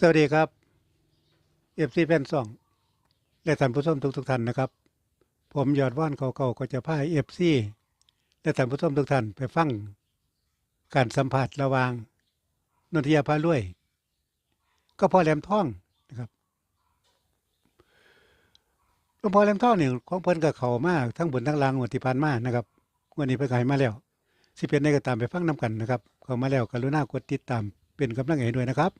สวัสดีครับเอฟซีแฟนซอง และท่านผู้ชมทุกทุกท่านนะครับ ผมยอดว่านเขาเก่าก็จะพาเอฟซีและท่านผู้ชมทุกท่านไปฟังการสัมผัสระวางนนทิยาพาลุยก็พอแหลมท่องนะครับหลวงพ่อแหลมท่องนี่ของเพิ่นกับเขามากทั้งบนทั้งล่างงวดที่ผ่านมานะครับวันนี้เพิ่นก็ให้มาแล้วสิเป็นได้ก็ตามไปฟังนํกันนะครับ เขามาแล้วกรุณากดติดตามเป็นกำลังใจให้ด้วยนะครับ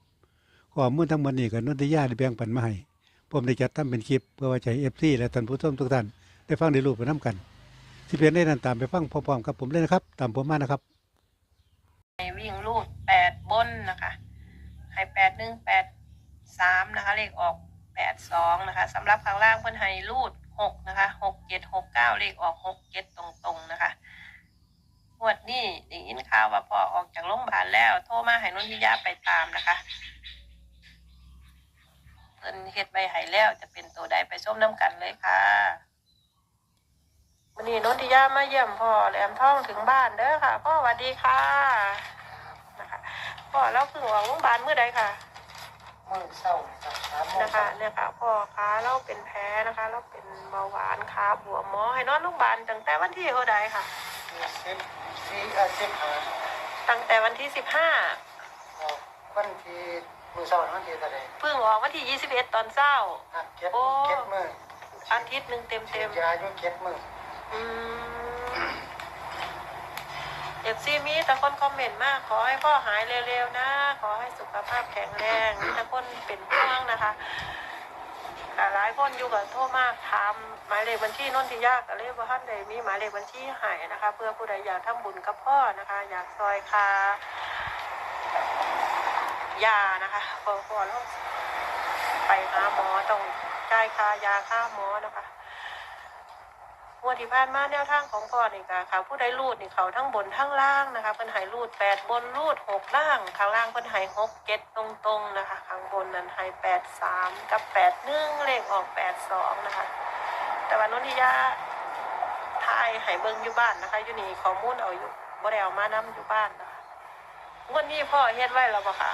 ข้อมูลทั้งหมดนี้ก็นนทิยาได้แบ่งปันมาให้ผมได้จัดทำเป็นคลิปเพื่อว่าใช้เอฟซีและท่านผู้ชมทุกท่านได้ฟังได้รู้ไปน้ำกันสิเป็นได้นั้นตามไปฟังพร้อมๆกับผมเลยนะครับ ตามผมมานะครับวิ่งรูดแปดบนนะคะให้แปดหนึ่งแปดสามนะคะเลขออกแปดสองนะคะสำหรับข้างล่างเพิ่นให้รูดหกนะคะหกเจ็ดหกเก้าเลขออกหกเจ็ดตรงๆนะคะงวดนี้ได้ยินข่าวว่าพอออกจากโรงพยาบาลแล้ว โทรมาให้นนทิยาไปตามนะคะ เพิ่นเฮ็ดใบให้แล้วจะเป็นตัวใดไปส้มน้ำกันเลยค่ะวันนี้นนทิยามาเยี่ยมพ่อแหลมท่องถึงบ้านเด้อค่ะ พ่อสวัสดีค่ะนะคะพ่อแล้วเพิ่งออกโรงพยาบาลเมื่อใดค่ะมื่อเศร้าครับสามโมงนะคะเนี่ยค่ะพ่อคะเราเป็นแพ้นะคะ เราเป็นเบาหวานขาบวมหมอให้นอนโรงพยาบาลตั้งแต่วันที่เท่าใดค่ะมีสิบสี่อาสิบห้าตั้งแต่วันที่สิบห้าออกวันที่ มือเศร้าวันที่เท่าไหร่เพิ่งออกวันที่ยี่สิบเอ็ดตอนเช้าอะเก็บโอ้เก็บมืออาทิตย์หนึ่งเต็มฉีเต็ดมยาอยู่เก็บมืออืมเอฟซีมีแต่คนคอมเมนต์มาก ขอให้พ่อหายเร็วๆนะ ขอให้สุขภาพแข็งแรงมีแต่คนเป็นห่วงนะคะค่ะหลายคนอยู่กับโทษมากถามหมายเลขบัญชีนนทิยากกับเลขว่าท่านใดมีหมายเลขบัญชีใหายนะคะ เพื่อผู้ใดอยากทำบุญกับพ่อนะคะ อยากซอยคา ยานะคะพอพอแล้วไปหาหมอต้องจ่ายค่ายาค่าหมอนะคะงวดที่ผ่านมาแนวทางของพ่อนี่ค่ะค่ะผู้ใดรูดนี่เขาทั้งบนทั้งล่างนะคะเพิ่นหายรูดแปดบนรูดหกล่างข้างล่างเพิ่นหายหกเจ็ดตรงๆนะคะข้างบนนั้นหายแปดสามกับแปดหนึ่งเลขออกแปดสองนะคะ แต่ว่านนทิยาทายหายเบิ่งอยู่บ้านนะคะอยู่นี่ข้อมูลเอาอยู่บ่ได้เอามานํอยู่บ้านนะคะ งวดนี้พ่อเฮ็ดไว้แล้วบ่ค่ะ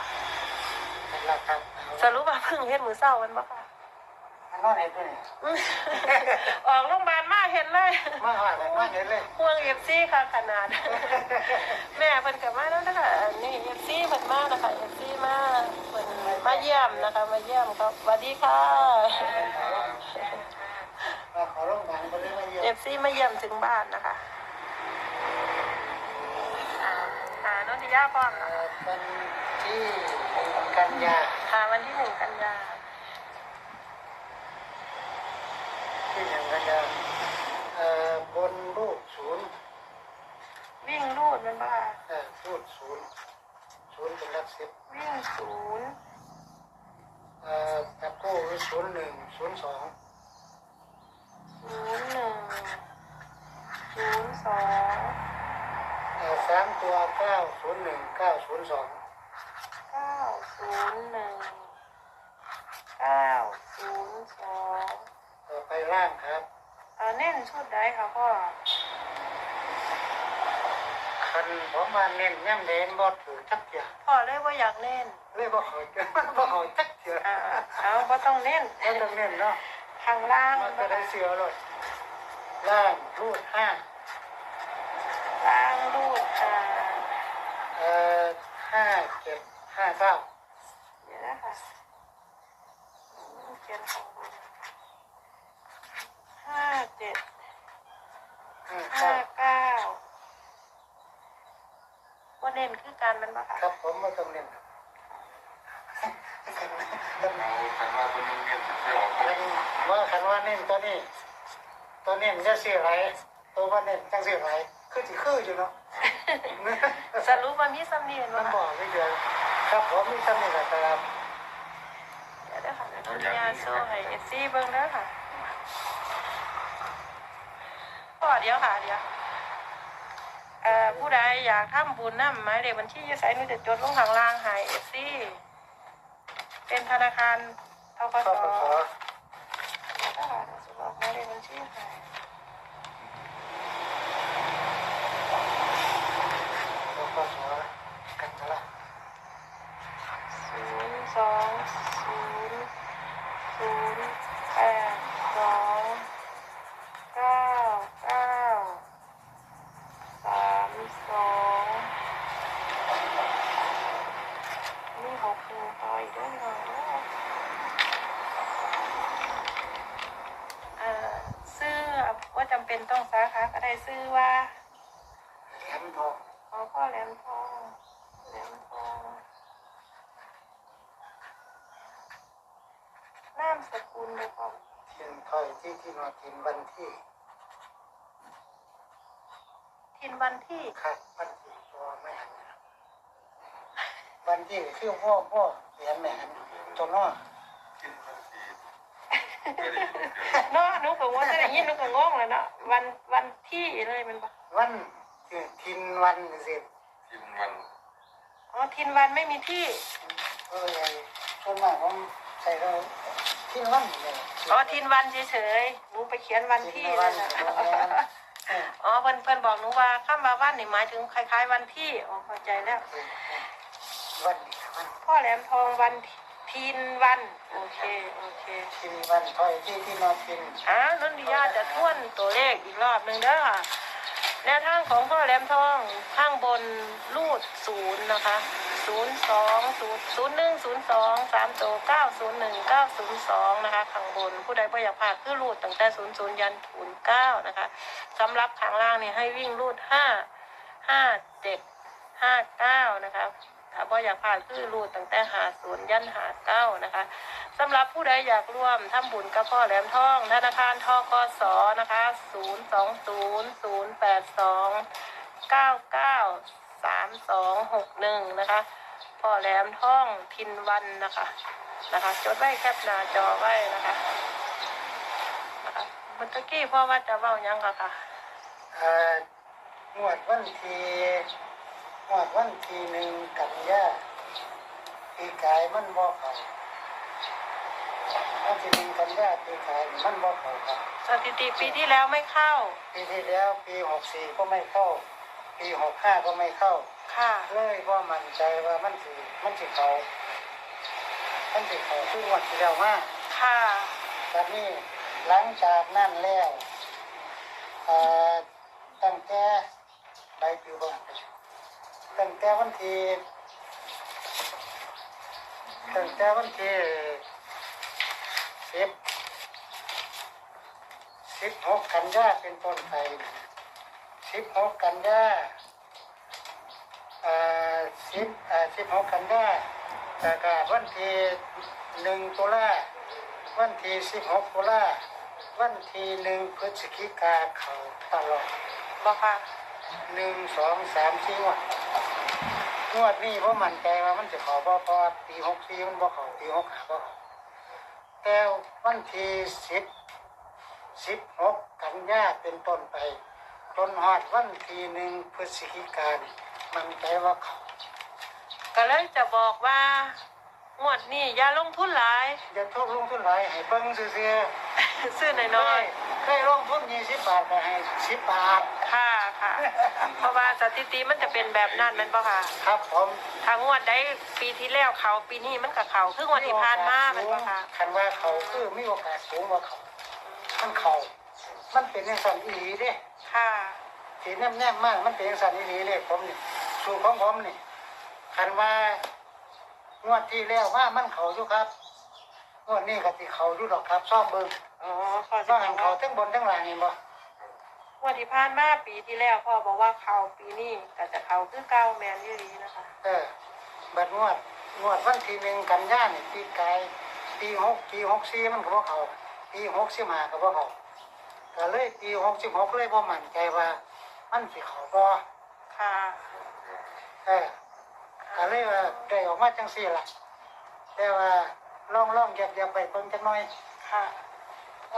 เป็นหลักครับสรุปว่าเพิ่งเฮ็ดมื้อเช้ามันบ่ค่ะ มันนอนเห็นด้วยนี่อื้อออกโรงพยาบาลมาเห็นเลยมาหาเลยนอนเห็นเลยห่วงเอฟซีค่ะขนาด แม่เพิ่นกลับมาแล้วนะคะนี่เอฟซีเพิ่นมานะคะเอฟซีมาเพิ่นมาเยี่ยมนะคะ มาเยี่ยมครับสวัสดีค่ะมาขอโรงพยาบาลไปเลยมาเยี่ยเอมฟซีมาเยี่ยมถึงบ้านนะคะอ่าอ่า นนทิยาพร้อมเอ่นะอวันที่กันยาค่ะวันที่หนึ่งกันยาที่หนึ่งกันยาเอ่อบนรูปศูนย์วิ่งรูดมันบ้าเอ่อรูปศูนย์ศูนย์เป็นหลักสิบวิ่งศูนย์เอ่อตะโก้ศูนย์หนึ่งศูนย์สองศูนย์หนึ่งศูนย์สอง สามตัวเก้าศูนย์หนึ่งเก้าศูนย์สองเก้าศูนย์หนึ่งเก้าศูนย์สองต่อไปล่างครับเออเน้นชุดใดค่ะพ่อคันผมมาเน้นย่ำเน้นบ่ถือจักเทียพ่อเลยว่าอยากเน้นเลยบ่เขาจะบ่เขาจักเทียอ่าเอาก็ต้องเน้นไม่ต้องเน้นเนาะข้างล่างมันนะก็ได้คะเสือเลยล่างรูดห้า ล่างรูดค่ะเอ่อห้าเจ็ดห้าเก้าเดี๋ยวนะคะเขียนของบนห้าเจ็ดห้าห้าเก้าเก้าว่าเน้นคือการมันมาค่ะครับผมไม่ต้องเน้นคันว่าคันว่าเน้นตัวนี้ ตัวเน้นจะเสียไรตัวว่าเน้นจังเสียไร คือสิคืออยู่เนาะสรุปว่ามีสำเนียงมัมานบอกไม่เดียวครับผมมีสมิธครับเดี๋ยวเด้อค่ะเดี๋ยวน้องยาโซ่ให้เอฟซีเบิ้งเด้อค่ะพ่อเดี๋ยวค่ะเดี๋ยวเอ่อผู้ใดอยากทำบุญน้ำหมายเลขบัญชีอยูไซน์นี่จะจดลงข้างล่างใหายเอฟซีเป็นธนาคารทกข้อสขอ ค่ะเดี๋ยวจะบอกหมายเลขบัญชีให้ข้อขอกันละ ศูนย์สอง กหนึ่งต่ออีกด้วยหน่อยเด้อเอ่อซื้อว่าจำ เป็นต้องสาขาก็ได้ซื้อว่าแหลมทองขอพ่อแหลมทองแหลมทองนามสกุลเลยก่อนเทียนถอยที่ที่นอนกินวันที่ทินวันที่ครับวันที่ตัวไม่หันนะวันที่คือพ่อพ่อเรียแม่หันตัวน้อ เนาะหนูก็ว่าจะได้ยินหนูก็งงเลยเนาะวันวันที่เลยมันบอกวันที่ทินวันสิทิมวันอ๋อทินวันไม่มีที่เออไอ้ต้นไม้ผมใส่เราทินวันเนี่ยอ๋อทินวันเฉยๆหนูไปเขียนวันทิที่นเลวัยนนะเอออ๋อเพื่อนเพื่อนบอกหนูว่าข้ามว่าวันนี่หมายถึงคล้าย ๆ วันที่อ๋อเข้าใจแล้ววันวันพ่อแหลมทองวันทิ นวัน โอเค โอเคทินวันถ้อยที่ที่นอนกินอ่านนทิยาจะทวนตัวเลขอีกรอบหนึ่งเด้อแนวทางของพ่อแหลมทองข้างบนรูดศูนย์นะคะศูนย์สองศูนย์ศูนย์หนึ่งศูนย์สองสามตัวเก้าศูนย์หนึ่งเก้าศูนย์สองนะคะข้างบนผู้ใดบ่อยากพลาดคือรูดตั้งแต่ศูนย์ศูนย์ยันศูนย์เก้านะคะสำหรับข้างล่างเนี่ยให้วิ่งรูดห้าห้าเจ็ดห้าเก้านะคะ ถ้าบ่อยากพลาดคือรูดตั้งแต่หาศูนย์ยันหาเก้านะคะสำหรับผู้ใดอยากร่วมทำบุญกับพ่อแหลมทอง ธนาคารทกสนะคะ0 2 0 0 8 2 9 9 3 2 6 1นย์แปดสองเก้าเก้าสามสองหกหนึ่งนะคะพ่อแหลมทองทินวันนะคะนะคะจดไว้แคปหน้าจอไว้นะคะนะคะกี้พ่อว่าจะเว้ายังก็ค่ะเอ่องวดวันที่ งวดวันที่หนึ่งกันยาปีกายมันบ่เขาวันที่หนึ่งกันยาปีกายมันบ่เขาครับสถิติปีที่แล้วไม่เข้า ปีที่แล้วปีหกสี่ก็ไม่เข้า ปีหกห้าก็ไม่เข้า ค่ะ เลยว่ามั่นใจว่ามันสิมันสิเขามันสิเขาทุกงวันที่แล้วมากค่ะ ตอนนี้หลังจากนั่นแล้วเอ่อตั้งแต่ใบปิวบ้าง ตั้งแต่วันที่ตั้งแต่วันที่สิบสิบหกกันยาเป็นต้นไปสิบหกกันยาเอ่อสิบอ่อสิบหกกันยาแต่ก็วันที่หนึ่งตุลาวันที่สิบหกตุลาวันที่หนึ่งพฤศจิกาเขาตลอดบอค่ะ หนึ่งสองสามสี่งวดงวดนี้เพราะมันใจว่ามันจะเขอบ่พอปีหกสี่มันบ่เขาปีหกห้าบ่เขาแต่วันที่สิบสิบหกกันยาเป็นต้นไปจนหอดวันที่หนึ่งพฤศจิกานี่มันใจว่าเขาก็เลยจะบอกว่างวดนี้อย่าลงทุนหลาย อย่าทุกลงทุนหลายให้เบิ่งซื่อซื้อๆน้อยเคยลงทุนยี่สิบบาทก็ให้สิบบาทๆ ค่ะค่ะ เพราะว่าสถิติมันจะเป็นแบบนั้นแมันปะค่ะครับผมทางงวดได้ปีที่แล้วเขาปีนี้มันกับเขาคืองวดที่ผ่านมาแมันปะค่ะ คันว่าเขาคือมีโอกาสสูงกว่าเขามันเขา มันเป็นอย่างสันอีหลีเด้ค่ะ สีแนมแนมๆมากมันเป็นอย่างสันอีหลีเลยผมนี่สูตรของผมนี่คันว่างวดที่แล้วว่ามันเขาอยู่ครับงวดนี้ก็สิเขาอยู่ดอกครับชอบเบิ่งอ๋อขอสิว่าบหัอนกเขาว่าทั้งบนทั้งล่างนี่บ่ง วดที่ผ่านมาปีที่แล้วพ่อบอกว่าเขาปีนี้ก็จะเขาคือเก้าแมนยี่ลีนะคะ เออบัดงวดงวดวันที่หนึ่งกันยานี่ปีกายปีหกปีหกสี่มันก็บ่เขาปีหกสิบห้าก็บ่เขาก็เลยปีหกสิบหกเลยบ่มั่นใจว่า มันสิเขาบ่ค่ะ เออก็เลยว่าได้ออกมาจังสี่ล่ะ แต่ว่าลองลองๆอย่าอย่าไปเบิ่งจักหน่อยค่ะ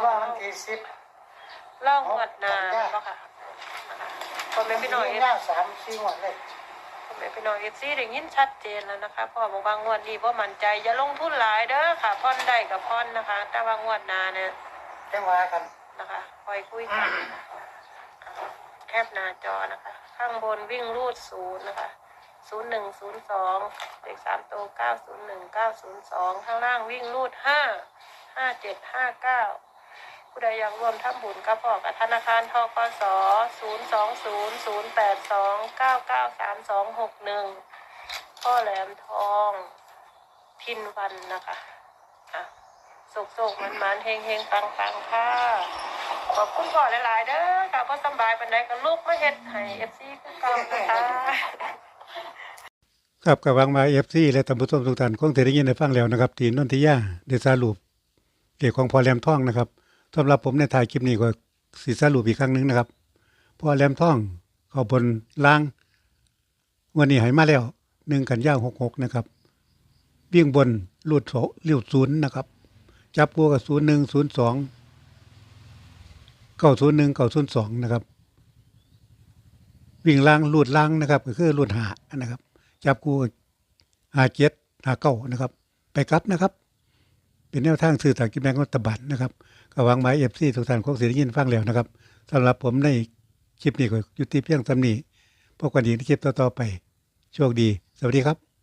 ว่าวันที่สิบ ล่องงวดหนาเนาะค่ะคนเป็นพี่น้องเอมีฟหน้าสามสี่งวดเลยคนเป็นพี่น้องเอฟซีได้ยินชัดเจนแล้วนะคะพ่อบอกว่างวดนี้พ่อมั่นใจอย่าลงทุนหลายเด้อค่ะพ่อนได้กับพ่อนนะคะ แต่ว่างวดหนาเนี่ยจังว่ากันนะคะคอยคุยกันนะคะแคบหน้าจอนะคะ ข้างบนวิ่งรูดศูนย์นะคะศูนย์หนึ่งศูนย์สองเลขสามตัวเก้าศูนย์หนึ่งเก้าศูนย์สองข้างล่างวิ่งรูดห้าห้าเจ็ดห้าเก้า ผู้ใดอยากร่วมทำบุญกับพ่อกับธนาคารทกสศูนย์สองศูนย์ศูนย์แปดสองเก้าเก้าสามสองหกหนึ่งพ่อแหลมทองกินวันนะคะอะสุกๆมันมันเฮงเฮงปังปังค่ะ ขอบคุณก่อนหลายๆเด้อค่ะก็สบายปันใดก็ลูกไม่เฮ็ดให้เอฟซีคือเก่านะคะครับกับวังมาเอฟซีและตำรวจทุกท่านคงจะได้ยินได้ฟังแล้วนะครับ ทีนนทิยาเดซาลูปเกี่ยวของพอแหลมท่องนะครับ สำหรับผมในถ่ายคลิปนี้ก็สีสรุปอีกครั้งหนึ่งนะครับพอแหลมท่องเขาบนล่าง วันนี้หายมาแล้วหนึ่งกันย่าหกหกนะครับวิ่งบนลูดโสเลี้ยวศูนย์นะครับ จับตัวกับศูนย์หนึ่งศูนย์สองเก้าศูนย์หนึ่งเก้าศูนย์สองนะครับ วิ่งล่างลูดล่างนะครับ ก็คือลูดหานะครับ จับกูหาเจ็ดหาเก้านะครับ ไปกลับนะครับ เป็นแนวทางสื่อสารกินแบงรัฐบาลนะครับก็วางไม้เอฟซีทุกท่านคงเสียได้ยินฟังแล้วนะครับสำหรับผมในคลิปนี้ก็ยุติเพียงสำนีพบกันอีกในคลิปต่อๆไป โชคดี สวัสดีครับ